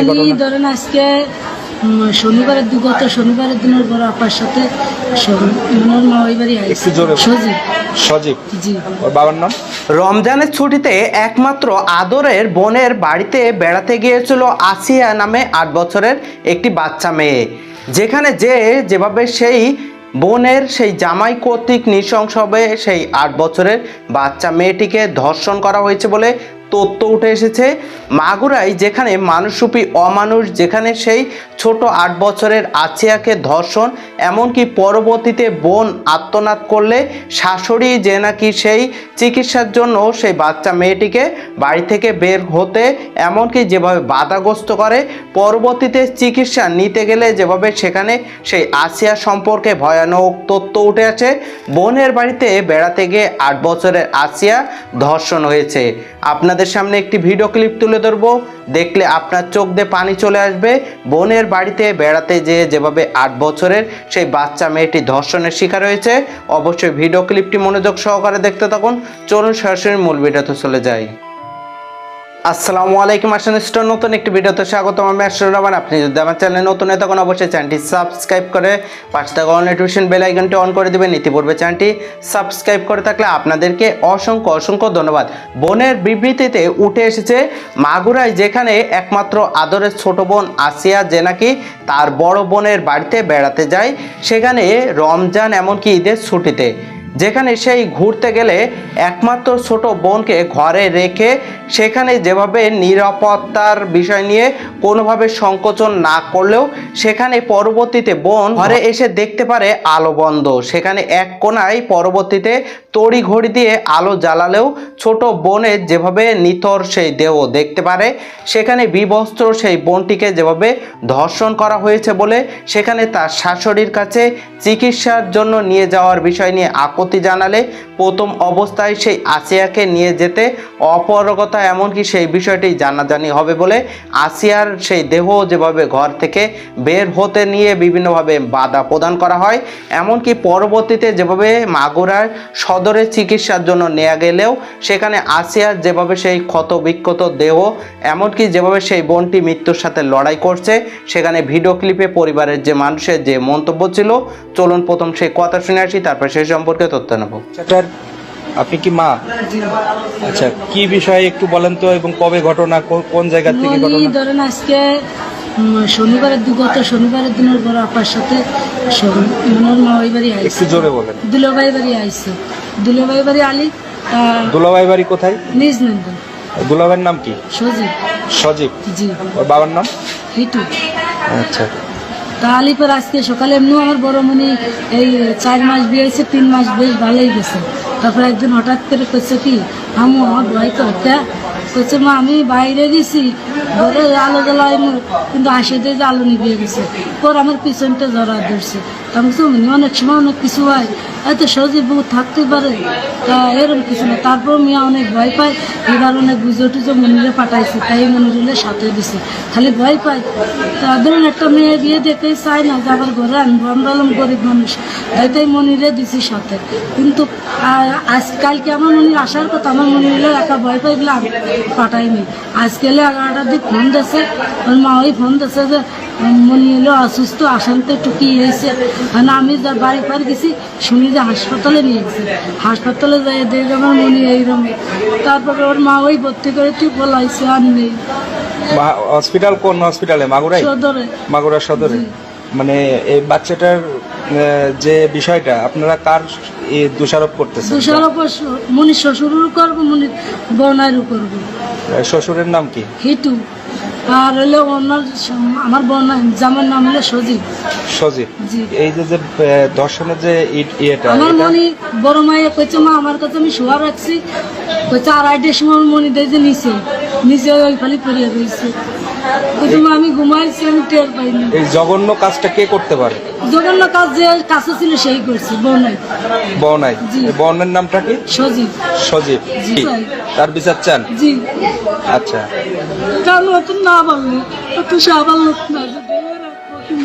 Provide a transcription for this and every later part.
এই ধরেন আজকে শনিবারের দুগত শনিবারের দিনের বড় আপার সাথে মনোর সজীব। জি। ওর বাবার নাম? রমজানের ছুটিতে একমাত্র আদরের বোনের বাড়িতে বেড়াতে গিয়েছিল আসিয়া নামে আট বছরের একটি বাচ্চা মেয়ে যেখানে যে যেভাবে সেই বোনের সেই জামাই কর্তৃক নৃশংসভাবে সেই আট বছরের বাচ্চা মেয়েটিকে ধর্ষণ করা হয়েছে বলে তথ্য উঠে এসেছে। মাগুরায় যেখানে মানুষরূপী অমানুষ, যেখানে সেই ছোট আট বছরের আছিয়াকে ধর্ষণ, এমনকি পরবর্তীতে বোন আত্মনাদ করলে শাশুড়ি যে নাকি সেই চিকিৎসার জন্য সেই বাচ্চা মেয়েটিকে বাড়ি থেকে বের হতে, এমনকি যেভাবে বাধাগ্রস্ত করে, পরবর্তীতে চিকিৎসা নিতে গেলে যেভাবে সেখানে সেই আসিয়া সম্পর্কে ভয়ানক তথ্য উঠে আছে বোনের বাড়িতে বেড়াতে গিয়ে আট বছরের আসিয়া ধর্ষণ হয়েছে। আপনাদের সামনে একটি ভিডিও ক্লিপ তুলে ধরব। দেখলে আপনার চোখ দিয়ে পানি চলে আসবে। বোনের বাড়িতে বেড়াতে যেয়ে যেভাবে আট বছরের সেই বাচ্চা মেয়েটি ধর্ষণের শিকার হয়েছে, অবশ্যই ভিডিও ক্লিপটি মনোযোগ সহকারে দেখতে থাকুন। চলুন সরাসরি মূল ভিডিওতে চলে যাই। আসসালামু আলাইকুম আসান স্টোর নতুন একটি ভিডিওতে স্বাগতম আমি আশরুর রহমান আপনি যদি আমার চ্যানেলে নতুন হয় তখন অবশ্যই চ্যানেলটি সাবস্ক্রাইব করে পাশে থাকা অন নোটিফিকেশন বেল আইকনটি অন করে দেবেন। ইতিপূর্বে চ্যানেলটি সাবস্ক্রাইব করে থাকলে আপনাদেরকে অসংখ্য অসংখ্য ধন্যবাদ। বোনের বিবৃতিতে উঠে এসেছে, মাগুরায় যেখানে একমাত্র আদরের ছোট বোন আসিয়া যে নাকি তার বড় বোনের বাড়িতে বেড়াতে যায়, সেখানে রমজান এমনকি ঈদের ছুটিতে। যেখানে সেই ঘুরতে গেলে একমাত্র ছোট বোনকে ঘরে রেখে সেখানে যেভাবে নিরাপত্তার বিষয় নিয়ে কোনোভাবে সংকোচন না করলেও সেখানে পরবর্তীতে বোন ঘরে এসে দেখতে পারে আলো বন্ধ। সেখানে এক কোনায় পরবর্তীতে তড়ি ঘড়ি দিয়ে আলো জ্বালালেও ছোট বোনের যেভাবে নিথর সেই দেহ দেখতে পারে, সেখানে বিবস্ত্র সেই বোনটিকে যেভাবে ধর্ষণ করা হয়েছে বলে সেখানে তার শাশুড়ির কাছে চিকিৎসার জন্য নিয়ে যাওয়ার বিষয় নিয়ে আপত্তি জানালে প্রথম অবস্থায় সেই আসিয়াকে নিয়ে যেতে অপরগতা এমনকি সেই বিষয়টি জানাজানি হবে বলে আসিয়ার সেই দেহ যেভাবে ঘর থেকে বের হতে নিয়ে বিভিন্নভাবে বাধা প্রদান করা হয়, এমনকি পরবর্তীতে যেভাবে মাগুরার সদরে চিকিৎসার জন্য নেওয়া গেলেও সেখানে আসিয়ার যেভাবে সেই ক্ষত বিক্ষত দেহ, এমনকি যেভাবে সেই বোনটি মৃত্যুর সাথে লড়াই করছে, সেখানে ভিডিও ক্লিপে পরিবারের যে মানুষের যে মন্তব্য ছিল, চলুন প্রথম সেই কথা শুনে আসি, তারপর সেই সম্পর্কে তথ্য নেব। সেটার আপনি কি মা? আচ্ছা কি বিষয়ে একটু বলেন তো এবং কবে ঘটনা কো- কোন জায়গা থেকে ঘটনা? ধরেন আজকে শনিবারের শনিবারের দুগত শনিবারের দিনের বড় আপার সাথে মনোর মামাই বাড়ি একটু জোরে বলেন। দুলোবাই বাড়ি আইছে দুলোবাই বাড়ি আলি তার দুলাভাই বাড়ি কোথায়? নিজ নন্দন দুলাভাইয়ের নাম কি? সজি সজীব। জি। ওর বাবার নাম? হিটু। আচ্ছা। তা আলিপুর আজকে সকালে এমনি আমার বড় মনি এই চার মাস বিয়ে হয়েছে তিন মাস বেশ ভালোই গেছে। তারপর একদিন হঠাৎ করে করছে কি আমু আমার ভয় করতে করছে মা, আমি বাইরে গেছি। ঘরে আলো জ্বালাই কিন্তু আসে দিয়ে যে আলো নিভিয়ে গেছে। পর আমার পিছনটা জড়া ধরছে। আমি অনেক সময় অনেক কিছু হয়। এত সহজে বউ থাকতে পারে। তা এরকম কিছু না। তারপর মিয়া অনেক ভয় পায়। এবার অনেক গুজো টুজো মনিরে পাঠাইছে। তাই মনিরে সাথে দিছে খালি ভয় পায়। তা ধরুন একটা মেয়ে বিয়ে দেখেই চায় না যে আবার ঘরে আনব আমরা হলাম গরিব মানুষ। তাই মনিরে দিছি সাথে। কিন্তু আজকালকে আমার মনির আসার কথা, আমার মনিরে একা ভয় পাই বলে পাঠাইনি। আজকালে এগারোটার দিক ফোন দিয়েছে ওর মা ওই ফোন দিয়েছে যে মনি এলো অসুস্থ আসানতে একটু কি হয়েছে? আর আমি যা বাড়ি পার গেছি শুনি যে হাসপাতালে নিয়ে গেছে। হাসপাতালে যাই দেখে আমার মনি এইরকম তারপরে ওর মা ওই ভর্তি করে তুই বলাইছে আর নেই। হসপিটাল কোন হসপিটালে? মাগুরাই সদরে। মাগুরা সদরে? মানে এই বাচ্চাটার যে বিষয়টা আপনারা কার দোষারোপ করতেছেন? দোষারোপ মনির শ্বশুরেরও করব মনির বোনারও করব। শ্বশুরের নাম কি? হিটু আর হলে ওনার আমার বোন জামার নাম হলো সজীব। সজীব? এই যে যে ধর্ষণের যে ইট- ইয়েটা আমার মনি বড় মাইয়া কইছে মা আমার কাছে আমি শোয়া রাখছি। কইছে আড়াইটার সময় মনি দেয় যে নিচে। নিচে ওই খালি পড়িয়ে রয়েছে আমি ঘুমাইছি আমি টের পাইনি। এই জঘন্য কাজটা কে করতে পারে? জঘন্য কাজ যে কাছে ছিল সেই করছে বোনাই বনাই। বনের নামটা কি? সজীব। সজীব। তার বিচার চান? জি। আচ্ছা। কারণ অত না বলল। অত সাবাল লোক না।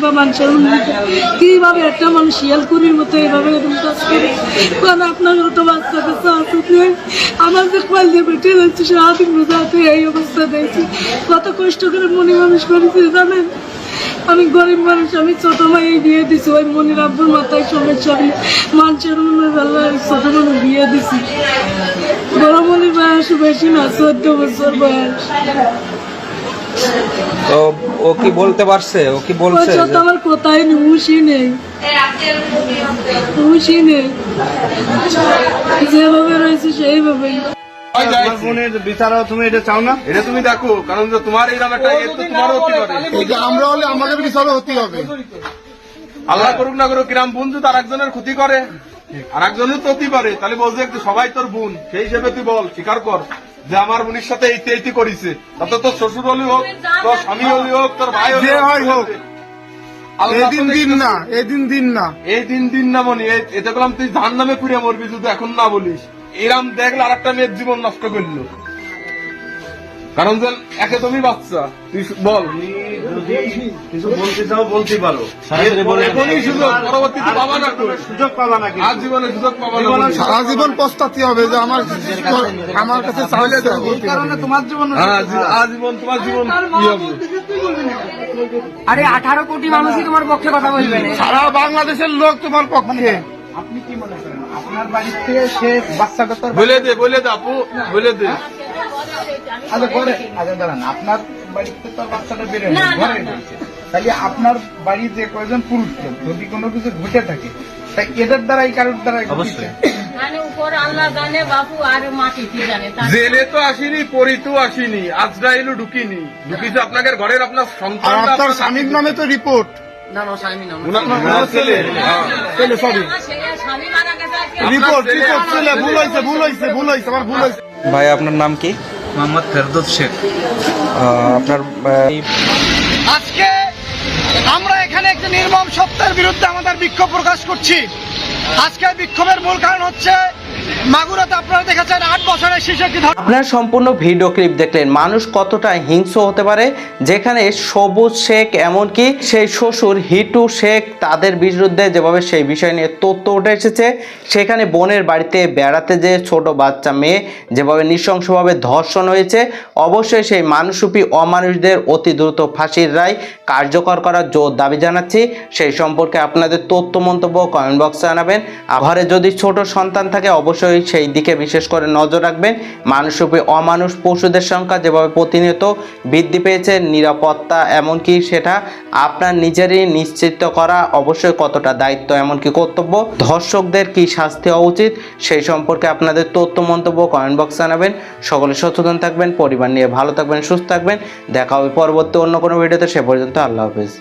কিংবা মানুষের উন্নতি, কীভাবে একটা মানুষ শিয়ালকুড়ির মতো এইভাবে আপনার বাচ্চা কাছে আসতে আমার যে দিয়ে বেটে যাচ্ছে রোজাতে এই অবস্থা কত কষ্ট করে মনে মানুষ করেছি, জানেন? আমি গরিব মানুষ, আমি ছোট মাই বিয়ে দিছি, ওই মনির আব্বুর মাথায় সমস্যা মানুষের মনে বেলা ছোট মানুষ বিয়ে দিছি। বড় মনির বয়স বেশি না, চোদ্দ বছর বয়স। তো ও কি বলতে পারছে? ও কি বলছে ছোট যে- আমার কোথায় নেই হুশি নেই। হুশি নেই। যেভাবে রয়েছে সেইভাবেই। বিচারও তুমি এটা চাও না? এটা তুমি দেখো কারণ তোমার এইরকম একটা তোমারও হতে পারে আমরা হলে আমাদের বিচারও হতে হবে। আল্লাহ করুক না করুক কিরাম বোন যদি আর একজনের ক্ষতি করে আর একজনের তো হতে পারে তাহলে বলছে সবাই তোর বোন সেই হিসেবে তুই বল স্বীকার কর। যে আমার উনির সাথে এইতে এইতে করেছে তাতে তোর শ্বশুর হলি হোক তোর স্বামী হলি হোক তোর ভাই হলি যে হয় হোক। এদিন দিন না এদিন দিন না। এই দিন দিন না মনি এটা করলাম তুই ধান নামে পুড়ে মরবি যদি এখন না বলিস। এরাম দেখলে আর একটা মেয়ের জীবন নষ্ট করল। কারণ যে একে তুমি বাচ্চা। তুই বল। কিছু বলতে চাও বলতে পারো এখনই সুযোগ পরবর্তীতে পাবা না সুযোগ পাবা না আজ জীবনে সুযোগ পাবা না সারা জীবন পস্তাতে হবে যে আমার আমার কাছে চাইলে কারণে তোমার জীবন হ্যাঁ, আজীবন তোমার জীবন কি হবে? আরে আঠারো কোটি মানুষই তোমার পক্ষে কথা বলবে সারা বাংলাদেশের লোক তোমার পক্ষে। আপনার বাড়িতে সে বাচ্চা কথা বলে দে বলে দে আপু বলে দে। আচ্ছা ঘরে। আচ্ছা দাঁড়ান আপনার বাড়িতে তো বাচ্চাটা বেরোয় না ঘরে তাহলে আপনার বাড়িতে কয়েকজন পুরুষ লোক যদি কোনো কিছু ঘটে থাকে তাই এদের দ্বারাই কারোর দ্বারাই অবশ্যই। জানে উপর আল্লাহ জানে বাপু আর মাটিতে জানে তার জেলে তো আসিনি পরিতো আসিনি আজরাইলও ঢুকিনি। ঢুকিছে আপনাদের ঘরের আপনার সন্তান আপনার স্বামীর নামে তো রিপোর্ট। ছেলে। রিপোর্ট রিপোর্ট ছেলে ভুল হয়েছে ভুল হয়েছে ভুল হয়েছে আমার ভুল হয়েছে ভাই আপনার নাম কি? মোহাম্মদ ফেরদৌস শেখ। আপনার আজকে আমরা এখানে একটি নির্মম সত্যের বিরুদ্ধে আমাদের বিক্ষোভ প্রকাশ করছি। আজকে বিক্ষোভের মূল কারণ হচ্ছে আপনারা আপনার সম্পূর্ণ ভিডিও ক্লিপ দেখলেন, মানুষ কতটা হিংস্র হতে পারে, যেখানে সবুজ শেখ এমনকি সেই শ্বশুর হিটু শেখ তাদের বিরুদ্ধে যেভাবে সেই বিষয় নিয়ে তথ্য উঠে এসেছে, সেখানে বোনের বাড়িতে বেড়াতে যে ছোট বাচ্চা মেয়ে যেভাবে নৃশংসভাবে ধর্ষণ হয়েছে, অবশ্যই সেই মানুষরূপী অমানুষদের অতি দ্রুত ফাঁসির রায় কার্যকর করার জোর দাবি জানাচ্ছি। সেই সম্পর্কে আপনাদের তথ্য মন্তব্য কমেন্ট বক্সে জানাবেন। ঘরে যদি ছোট সন্তান থাকে অবশ্যই সেই দিকে বিশেষ করে নজর রাখবেন। মানুষরূপী অমানুষ পশুদের সংখ্যা যেভাবে প্রতিনিয়ত বৃদ্ধি পেয়েছে, নিরাপত্তা এমনকি সেটা আপনার নিজেরই নিশ্চিত করা অবশ্যই কতটা দায়িত্ব এমনকি কর্তব্য। ধর্ষকদের কি শাস্তি হওয়া উচিত সেই সম্পর্কে আপনাদের তথ্য মন্তব্য কমেন্ট বক্সে জানাবেন। সকলে সচেতন থাকবেন, পরিবার নিয়ে ভালো থাকবেন, সুস্থ থাকবেন। দেখা হবে পরবর্তী অন্য কোনো ভিডিওতে, সে পর্যন্ত আল্লাহ হাফেজ।